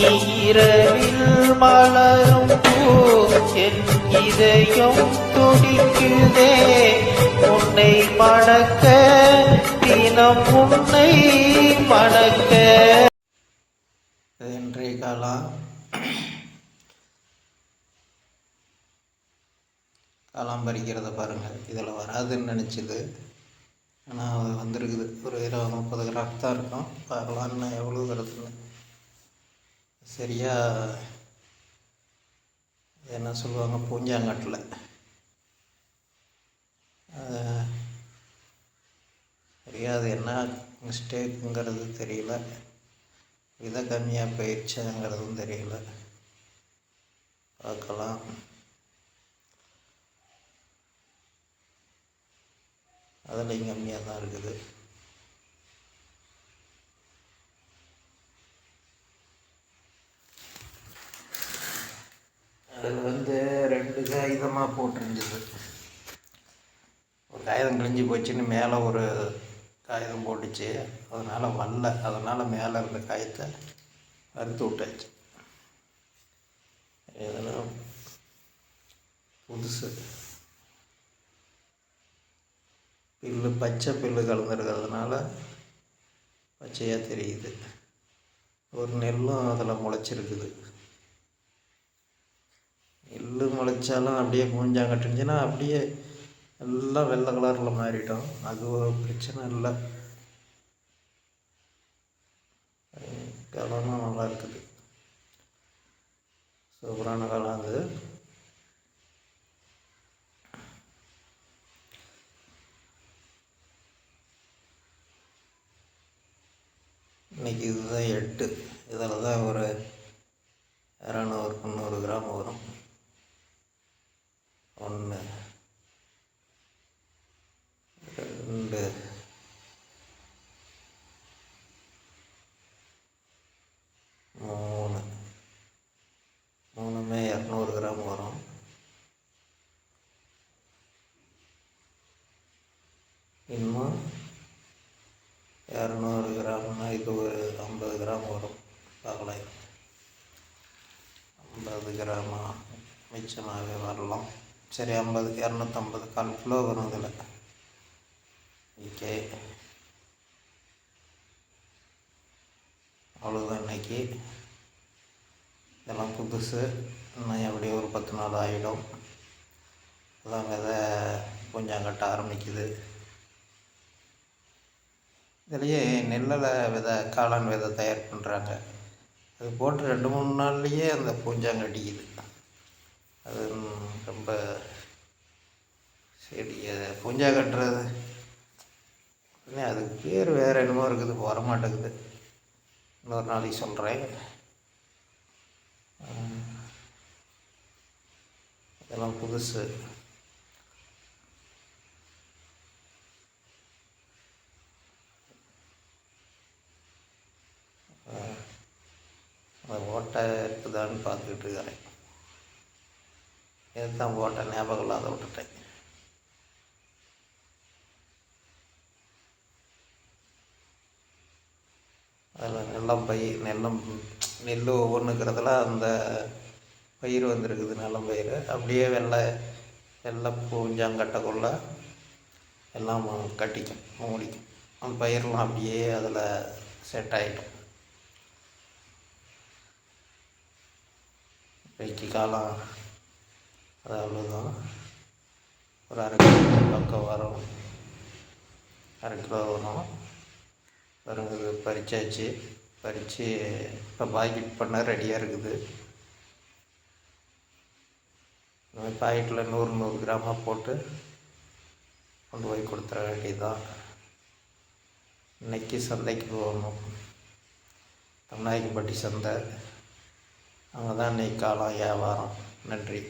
இரவில் மலரும் பூ என் இதயம் துடிக்குதே. உன்னை மணக்க தினம் உன்னை மணக்க. இன்றைய கலாம் காலம் பறிக்கிறத பாருங்கள் இதில் வராதுன்னு நினச்சிது. ஆனால் அது வந்திருக்குது. ஒரு இருபது முப்பது கிராம் தான் இருக்கும். பார்க்கலாம் எவ்வளோ வருதுன்னு. சரியா அது என்ன சொல்லுவாங்க பூஞ்சாங்கட்டில். சரியாக அது என்ன மிஸ்டேக்குங்கிறது தெரியல. விதை கம்மியாக போயிடுச்சுங்கிறதும் தெரியல. பார்க்கலாம். அதில் கம்மியாக தான் இருக்குது. அது வந்து ரெண்டு காகிதமாக போட்டிருந்தது. ஒரு காகிதம் கிழிஞ்சு போச்சுன்னு மேலே ஒரு காகிதம் போட்டுச்சு. அதனால் வரல. அதனால் மேலே இருந்த காயத்தை அறுத்து விட்டாச்சு. இதெல்லாம் புதுசு. பில்லு பச்சை பில்லு கலந்துருக்கிறதுனால பச்சையாக தெரியுது. ஒரு நெல்லும் அதில் முளைச்சிருக்குது. எள்ளு முளைச்சாலும் அப்படியே பூஞ்சாங்கட்டுச்சுன்னா அப்படியே எல்லாம் வெள்ளை கலரில் மாறிட்டோம். அது ஒரு பிரச்சனை இல்லை. காலமும் நல்லா இருக்குது. சூப்பரான காலம் அது. இன்னைக்கு இதுதான் எட்டு. இதில் தான் ஒரு இரநூறு முந்நூறு கிராம் வரும் ஒன்று ரெண்டு மூணு மூணுமே இரநூறு கிராம் வரும். இன்னும் இரநூறு கிராம்னா இது ஒரு ஐம்பது கிராம் வரும். பார்க்கலாம் ஐம்பது கிராமா மிச்சமாகவே வரலாம். சரி ஐம்பது இரநூத்தம்பது கால் கிலோ வரும் இதில் ஓகே. அவ்வளோதான் இன்னைக்கு. இதெல்லாம் புதுசு. இன்னும் எப்படியும் ஒரு பத்து நாள் ஆகிடும். அதான் விதை கொஞ்சம் கட்ட ஆரம்பிக்குது. இதுலேயே நெல்லில் விதை காளான் விதை தயார் பண்ணுறாங்க அது போட்டு ரெண்டு மூணு நாள்லேயே அந்த பூஞ்சாங்கடிக்குது அது ரொம்ப சரி அது பூஞ்சா கட்டுறது. அதுக்கு பேர் வேறு என்னமோ இருக்குது வர மாட்டேங்குது. இன்னொரு நாளைக்கு சொல்கிறேன் எல்லாம் புதுசு. அந்த ஓட்டை இருக்குதான்னு பார்த்துக்கிட்டு இருக்கிறேன். இதுதான் ஓட்டை ஞாபகம் இல்லாத விட்டுட்டேன். அதில் நெல்லம் பை நெல்லம் நெல் ஒவ்வொன்றுங்கிறதுல அந்த பயிர் வந்திருக்குது நெல்லம் பயிர். அப்படியே வெள்ளை வெள்ளை பூஞ்சாங்கட்டக்குள்ள எல்லாம் கட்டிக்கும் மூடிக்கும். அந்த பயிரெலாம் அப்படியே அதில் செட் ஆகிடும் வெய்க்கு காலம். அது அவ்வளோதான் ஒரு அரை கிலோ பக்கம் வரும். அரை கிலோ வரும். வருங்கிறது பறிச்சாச்சு. பறித்து இப்போ பாக்கெட் பண்ண ரெடியாக இருக்குது. இந்த பாக்கெட்டில் நூறு நூறு கிராமாக போட்டு கொண்டு போய் கொடுத்துட வேண்டியதுதான். இன்னைக்கு சந்தைக்கு போகணும். தமிழ்நாயக்கப்பட்டி சந்தை. அங்கே தான் இன்னைக்கு காலம் வியாபாரம். நன்றி.